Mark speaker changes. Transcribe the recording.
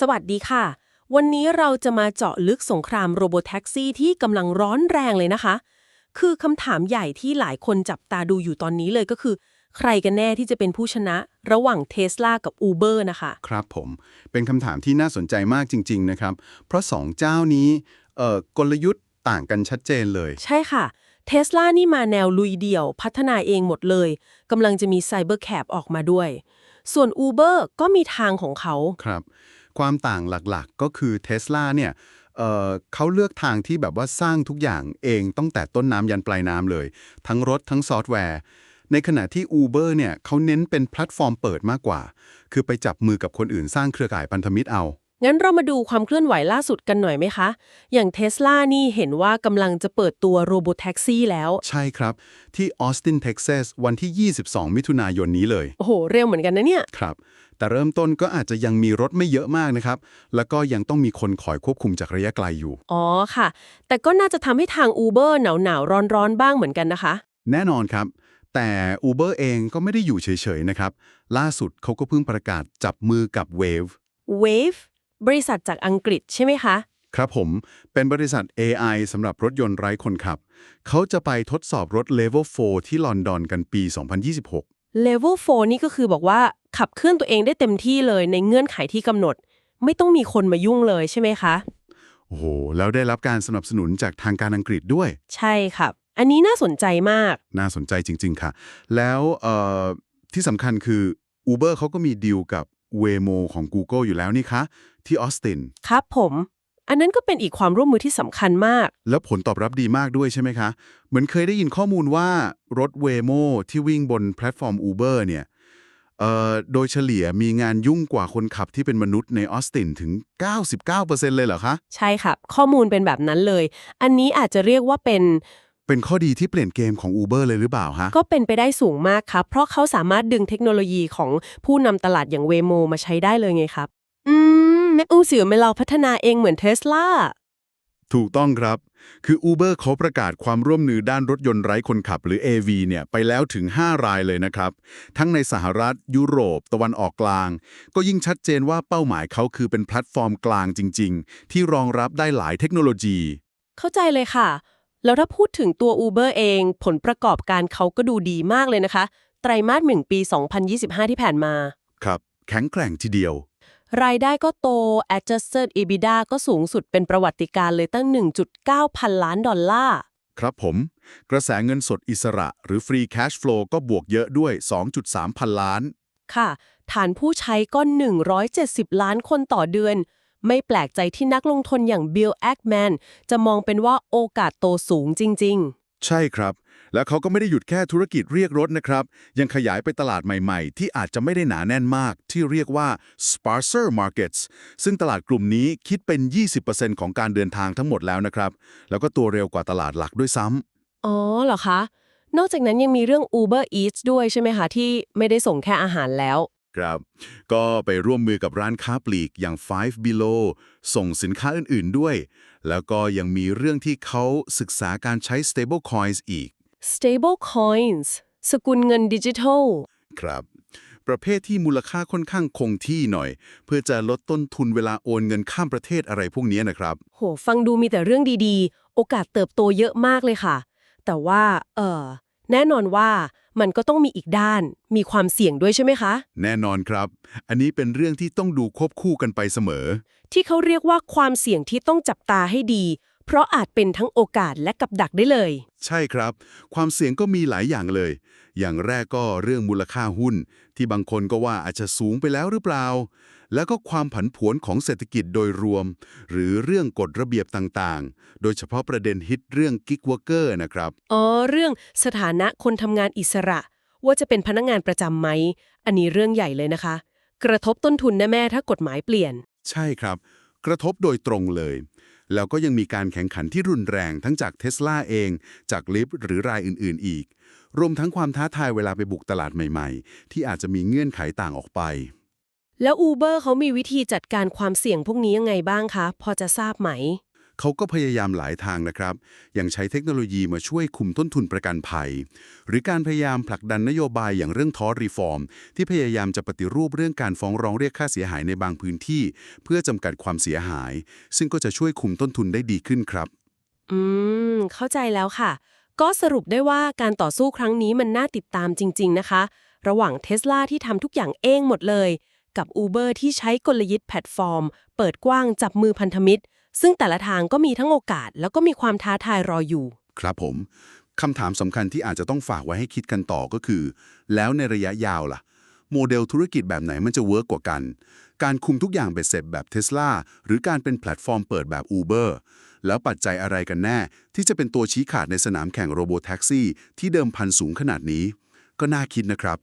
Speaker 1: สวัสดีค่ะ วันนี้เราจะมาเจาะลึกสงครามโรบอทแท็กซี่ที่กำลังร้อนแรงเลยนะคะ คือคำถามใหญ่ที่หลายคนจับตาดูอยู่ตอนนี้เลยก็คือ ใครกันแน่ที่จะเป็นผู้ชนะ ระหว่างเท s l a กับ Uber นะคะ
Speaker 2: ครับผม เป็นคำถามที่น่าสนใจมากจริง ๆ นะครับ เพราะสองเจ้านี้เอ่อกลยุทธ์ต่างกันชัดเจนเลย
Speaker 1: ใช่ค่ะเท s l a นี่มาแนวลุยเดี่ยว พัฒนาเองหมดเลยกำลังจะมี Cyber Cab ออกมาด้วย ส่วน Uber ก็มีทางของเขา
Speaker 2: ครับ ความต่างหลักๆ ก็คือเท s l a เนี่ยเเขาเลือกทางที่แบบว่าสร้างทุกอย่างเองตั้งแต่ต้นน้ำยันปลายน้ำเลย ทั้งรถทั้งซอฟต์แวร์ ในขณะที่ Uber เนี่ยเขาเน้นเป็นแพลตฟอร์มเปิดมากกว่า คือไปจับมือกับคนอื่นสร้างเครือข่ายพันธมิตรเอา
Speaker 1: งั้นเรามาดูความเคลื่อนไหวล่าสุดกันหน่อยไหมคะ อย่างเท s l a นี่เห็นว่ากำลังจะเปิดตัวโรบอทแท็กซี่แล้ว
Speaker 2: ใช่ครับ ที่ออสตินเท็กซัสวันที่ 22 มิถุนายนนี้เลย
Speaker 1: โอ้โห เร็วเหมือนกันนะเนี่ย
Speaker 2: ครับ แต่เริ่มต้นก็อาจจะยังมีรถไม่เยอะมากนะครับ แล้วก็ยังต้องมีคนคอยควบคุมจากระยะไกลอยู่
Speaker 1: อ๋อค่ะ แต่ก็น่าจะทำให้ทาง Uber หนาวหนาวร้อนร้อนๆบ้างเหมือนกันนะคะ
Speaker 2: แน่นอนครับแต่ Uber เองก็ไม่ได้อยู่เฉยๆนะครับ ล่าสุดเขาก็เพิ่งประกาศจับมือกับ Wave
Speaker 1: Wave บริษัทจากอังกฤษใช่ไหมคะ
Speaker 2: ครับผม เป็นบริษัท AI สำหรับรถยนต์ไร้คนขับ เขาจะไปทดสอบรถ Level 4 ที่ลอนดอนกันปี 2026
Speaker 1: Level 4 นี่ก็คือบอกว่าขับเคลื่อนตัวเองได้เต็มที่เลยในเงื่อนไขที่กำหนด ไม่ต้องมีคนมายุ่งเลยใช่ไหมคะ
Speaker 2: โอ้โห แล้วได้รับการสนับสนุนจากทางการอังกฤษด้วย
Speaker 1: ใช่ครับ อันนี้น่าสนใจมาก
Speaker 2: น่าสนใจจริง ๆ ค่ะ แล้วเอ่อที่สำคัญคือ Uber เขาก็มีดีลกับ Waymo ของ Google อยู่แล้วนี่คะ ที่ออสติน
Speaker 1: ครับผม อันนั้นก็เป็นอีกความร่วมมือที่สำคัญมาก
Speaker 2: แล้วผลตอบรับดีมากด้วยใช่ไหมคะ เหมือนเคยได้ยินข้อมูลว่ารถ Waymo ที่วิ่งบนแพลตฟอร์ม Uber เนี่ยเอ่อโดยเฉลี่ยมีงานยุ่งกว่าคนขับที่เป็นมนุษย์ในออสตินถึง 99%เลยเหรอคะ
Speaker 1: ใช่ครับข้อมูลเป็นแบบนั้นเลย อันนี้อาจจะเรียกว่าเป็น
Speaker 2: เป็นข้อดีที่เปลี่ยนเกมของ Uber เลยหรือเปล่าฮะ
Speaker 1: ก็เป็นไปได้สูงมากครับ เพราะเขาสามารถดึงเทคโนโลยีของผู้นำตลาดอย่างเวโมมาใช้ได้เลยไงครับ อืมแม็กอูเสือไม่เราพัฒนาเองเหมือนเทสลา
Speaker 2: ถูกต้องครับ คือ Uber เขาประกาศความร่วมมือด้านรถยนต์ไร้คนขับหรือ AV เนี่ยไปแล้วถึง 5 รายเลยนะครับ ทั้งในสหรัฐ ยุโรป ตะวันออกกลาง ก็ยิ่งชัดเจนว่าเป้าหมายเขาคือเป็นแพลตฟอร์มกลางจริง ๆ ที่รองรับได้หลายเทคโนโลยี
Speaker 1: เข้าใจเลยค่ะ แล้วถ้าพูดถึงตัว Uber เอง ผลประกอบการเขาก็ดูดีมากเลยนะคะ ไตรมาสหนึ่งปี 2025 ที่ผ่านมา
Speaker 2: ครับ แข็งแกร่งทีเดียว
Speaker 1: รายได้ก็โต adjusted EBITDA ก็สูงสุดเป็นประวัติการณ์เลยตั้ง 1.9 พันล้านดอลลาร์
Speaker 2: ครับผม กระแสเงินสดอิสระ หรือ Free Cash Flow ก็บวกเยอะด้วย 2.3 พันล้าน
Speaker 1: ค่ะ ฐานผู้ใช้ก็ 170 ล้านคนต่อเดือน ไม่แปลกใจที่นักลงทุนอย่าง Bill Ackman จะมองเป็นว่าโอกาสโตสูงจริง
Speaker 2: ใช่ครับ แล้วเขาก็ไม่ได้หยุดแค่ธุรกิจเรียกรถนะครับ ยังขยายไปตลาดใหม่ๆ ที่อาจจะไม่ได้หนาแน่นมาก ที่เรียกว่า sparser markets ซึ่งตลาดกลุ่มนี้คิดเป็น 20%ของการเดินทางทั้งหมดแล้วนะครับ แล้วก็ตัวเร็วกว่าตลาดหลักด้วยซ้ำ
Speaker 1: ๆอ๋อเหรอคะ นอกจากนั้นยังมีเรื่อง Uber Eats ด้วยใช่ไหมคะ ที่ไม่ได้ส่งแค่อาหารแล้ว
Speaker 2: ครับ ก็ไปร่วมมือกับร้านค้าปลีกอย่าง Five Below ส่งสินค้าอื่น ๆ ด้วย แล้วก็ยังมีเรื่องที่เขาศึกษาการใช้ stable coins อีก
Speaker 1: stable coins สกุลเงินดิจิทัล
Speaker 2: ครับ ประเภทที่มูลค่าค่อนข้างคงที่หน่อย เพื่อจะลดต้นทุนเวลาโอนเงินข้ามประเทศอะไรพวกนี้นะครับ
Speaker 1: โห ฟังดูมีแต่เรื่องดีๆ โอกาสเติบโตเยอะมากเลยค่ะ แต่ว่า เออ แน่นอนว่ามันก็ต้องมีอีกด้าน มีความเสี่ยงด้วยใช่ไหมคะ
Speaker 2: แน่นอนครับ อันนี้เป็นเรื่องที่ต้องดูควบคู่กันไปเสมอ
Speaker 1: ที่เขาเรียกว่าความเสี่ยงที่ต้องจับตาให้ดี เพราะอาจเป็นทั้งโอกาสและกับดักได้เลย
Speaker 2: ใช่ครับ ความเสี่ยงก็มีหลายอย่างเลย อย่างแรกก็เรื่องมูลค่าหุ้น ที่บางคนก็ว่าอาจจะสูงไปแล้วหรือเปล่า แล้วก็ความผันผวนของเศรษฐกิจโดยรวม หรือเรื่องกฎระเบียบต่างๆ โดยเฉพาะประเด็นฮิตเรื่องกิ๊กวอร์เกอร์นะครับ
Speaker 1: อ๋อ เรื่องสถานะคนทำงานอิสระ ว่าจะเป็นพนักงานประจำไหม อันนี้เรื่องใหญ่เลยนะคะ กระทบต้นทุนแน่ๆถ้ากฎหมายเปลี่ยน
Speaker 2: ใช่ครับ กระทบโดยตรงเลย แล้วก็ยังมีการแข่งขันที่รุนแรงทั้งจากเทสลาเอง จากลิฟหรือรายอื่น ๆ อีก รวมทั้งความท้าทายเวลาไปบุกตลาดใหม่ ๆ ที่อาจจะมีเงื่อนไขต่างออกไป
Speaker 1: แล้ว Uber เขามีวิธีจัดการความเสี่ยงพวกนี้ยังไงบ้างคะ พอจะทราบไหม
Speaker 2: เขาก็พยายามหลายทางนะครับ อย่างใช้เทคโนโลยีมาช่วยคุมต้นทุนประกันภัย หรือการพยายามผลักดันนโยบายอย่างเรื่องทอรีฟอร์ม ที่พยายามจะปฏิรูปเรื่องการฟ้องร้องเรียกค่าเสียหายในบางพื้นที่ เพื่อจำกัดความเสียหาย ซึ่งก็จะช่วยคุมต้นทุนได้ดีขึ้นครับ
Speaker 1: อืม เข้าใจแล้วค่ะ ก็สรุปได้ว่าการต่อสู้ครั้งนี้มันน่าติดตามจริง ๆ นะคะ ระหว่างเท s l a ที่ทำทุกอย่างเองหมดเลยกับ Uber ที่ใช้กลยุทธ์แพลตฟอร์ม เปิดกว้างจับมือพันธมิตร ซึ่งแต่ละทางก็มีทั้งโอกาส แล้วก็มีความท้าทายรออยู่
Speaker 2: ครับผมคำถามสำคัญที่อาจจะต้องฝากไว้ให้คิดกันต่อก็คือ แล้วในระยะยาวล่ะ โมเดลธุรกิจแบบไหนมันจะเวิร์กกว่ากัน การคุมทุกอย่างเบ็ดเสร็จแบบ Tesla หรือการเป็นแพลตฟอร์มเปิดแบบ Uber แล้วปัจจัยอะไรกันแน่ ที่จะเป็นตัวชี้ขาดในสนามแข่งโรโบแท็กซี่ที่เดิมพันสูงขนาดนี้ ก็น่าคิดนะครับ